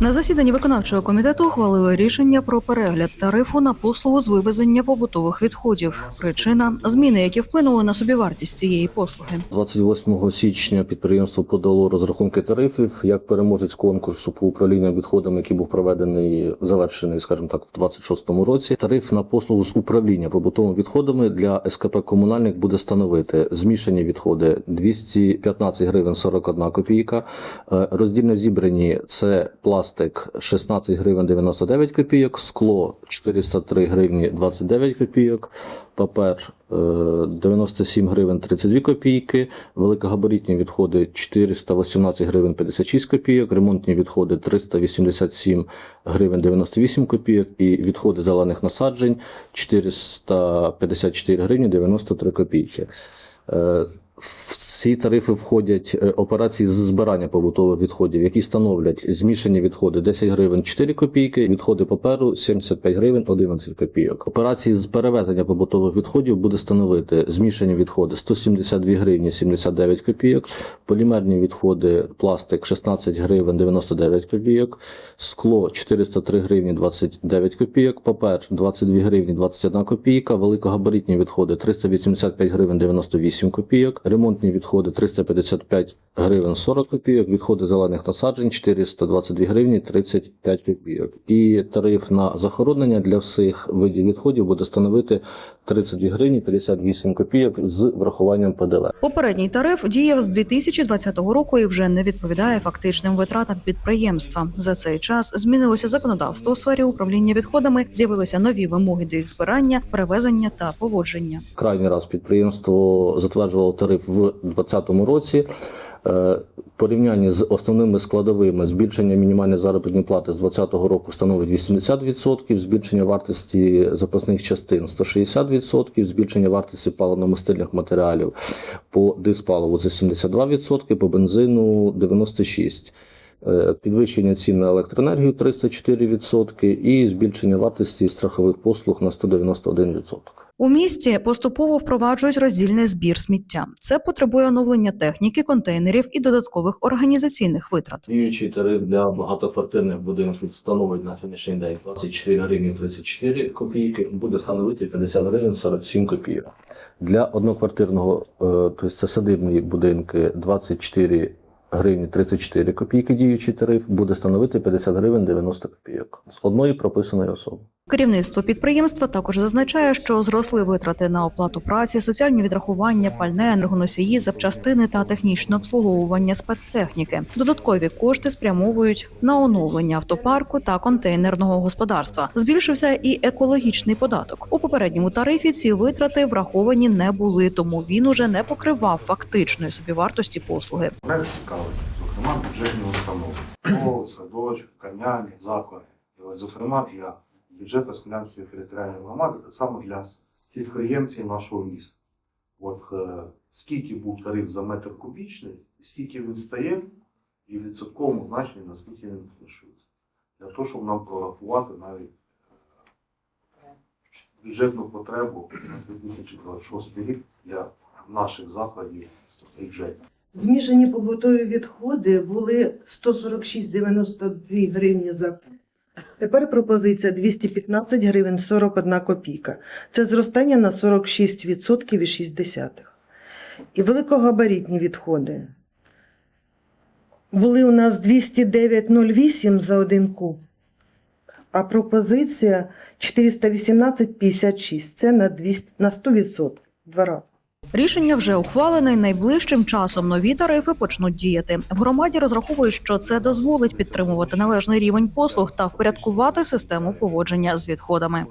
На засіданні виконавчого комітету ухвалили рішення про перегляд тарифу на послугу з вивезення побутових відходів. Причина зміни, які вплинули на собівартість цієї послуги. 28 січня підприємство подало розрахунки тарифів як переможець конкурсу по управлінню відходами, який був проведений завершений, скажімо так, в 26-му році. Тариф на послугу з управління побутовими відходами для СКП комунальник буде становити змішані відходи 215 гривень 41 копійка. Е, Роздільно зібрані це пластик 16 гривень 99 копійок, скло 403 гривні 29 копійок, папер е, 97 гривень 32 копійки, великогабаритні відходи 418 гривень 56 копійок, ремонтні відходи 387 гривень 98 копійок і відходи зелених насаджень 454 гривні 93 копійки. Ці тарифи входять е, операції з збирання побутових відходів, які становлять змішані відходи 10 гривень 4 копійки, відходи паперу 75 гривень 11 копійок. Операції з перевезення побутових відходів буде становити змішані відходи 172 гривні 79 копійок, полімерні відходи пластик 16 гривень 99 копійок, скло 403 гривні 29 копійок, папер 22 гривні 21 копійка, великогабаритні відходи 385 гривень 98 копійок, ремонтні відходи 355 гривень 40 копійок, відходи зелених насаджень 422 гривні 35 копійок. І тариф на захоронення для всіх видів відходів буде становити 32 гривні 58 копійок з врахуванням ПДВ. Попередній тариф діяв з 2020 року і вже не відповідає фактичним витратам підприємства. За цей час змінилося законодавство у сфері управління відходами, з'явилися нові вимоги до їх збирання, перевезення та поводження. Крайній раз підприємство затверджувало тариф в 2020 році. Е, Порівняння з основними складовими збільшення мінімальної заробітної плати з 2020 року становить 80%, збільшення вартості запасних частин 160%, збільшення вартості паливно-мастильних матеріалів по диспаливу це 72%, по бензину 96%. Е, Підвищення цін на електроенергію 304% і збільшення вартості страхових послуг на 191%. У місті поступово впроваджують роздільний збір сміття. Це потребує оновлення техніки, контейнерів і додаткових організаційних витрат. Діючий тариф для багатоквартирних будинків становить на сьогоднішній день 24 гривні 34 копійки, буде становити 50 гривень 47 копійок. Для одноквартирного, е, тобто це садибні будинки, 24 гривні 34 копійки діючий тариф, буде становити 50 гривень 90 копійок з одної прописаної особи. Керівництво підприємства також зазначає, що зросли витрати на оплату праці, соціальні відрахування, пальне, енергоносії, запчастини та технічне обслуговування спецтехніки. Додаткові кошти спрямовують на оновлення автопарку та контейнерного господарства. Збільшився і екологічний податок. У попередньому тарифі ці витрати враховані не були, тому він уже не покривав фактичної собівартості послуги. Проект цікавий, зокрема, бюджетні установи. Садочок, кам'яні, заклади. Зокрема, для бюджету Смілянської територіальної громади, так само для підприємців нашого міста. От е, скільки був тариф за метр кубічний, скільки він стає, і в відсотковому значенні, наскільки він фінішується. Для того, щоб нам прорахувати навіть е, бюджетну потребу на 2026 рік для наших закладів бюджетів. Змішані побутові відходи були 146,92 гривні за. Тепер пропозиція 215 гривень 41 копійка. Це зростання на 46,6. І великогабаритні відходи. Були у нас 209,08 за один куб, а пропозиція 418,56. Це на, 200, на 100%. Два рази. Рішення вже ухвалене. Найближчим часом нові тарифи почнуть діяти. В громаді розраховують, що це дозволить підтримувати належний рівень послуг та впорядкувати систему поводження з відходами.